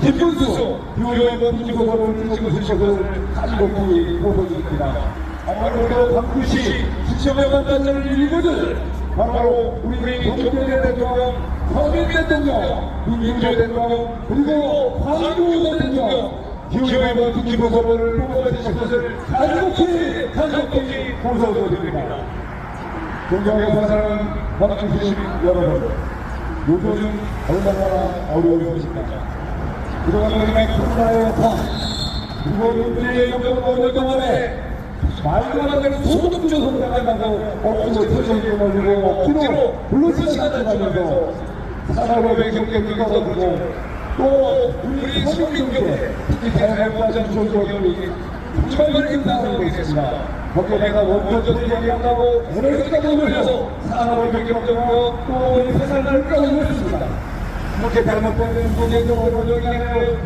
김문수 유효번 김문수를 것을 간곡히 보고드립니다. 아마도 광주시 수천여만 단을 일구들 바로 우리 동경대 대통령, 서민 대통령, 민주주의 대통령, 그리고 광주 대통령 기후의원 김문수를 뽑아주신 것을 간곡히 간곡히 보고드립니다. 존경해 사는 광주시 여러분, 요즘 얼마나 어려운 것입니까? 그동안 우리가 코로나의 파, 그리고 문제의 영역 어느 동안에 말도 안 되는 소득 조성을 나간다고 억지로 터져있고 말고 억지로 블루시가 들어가면서 산업의 경쟁이 떨어지고 또 우리 서민경제, 특히 대학원장 조직원들이 정말 힘들어하고 있습니다. 거기에 내가 원조적인 얘기한다고 에너지가 넘어서 산업을 경쟁하고 또 우리 세상을 끌어올렸습니다. 이렇게 잘못된 문제적으로 여기에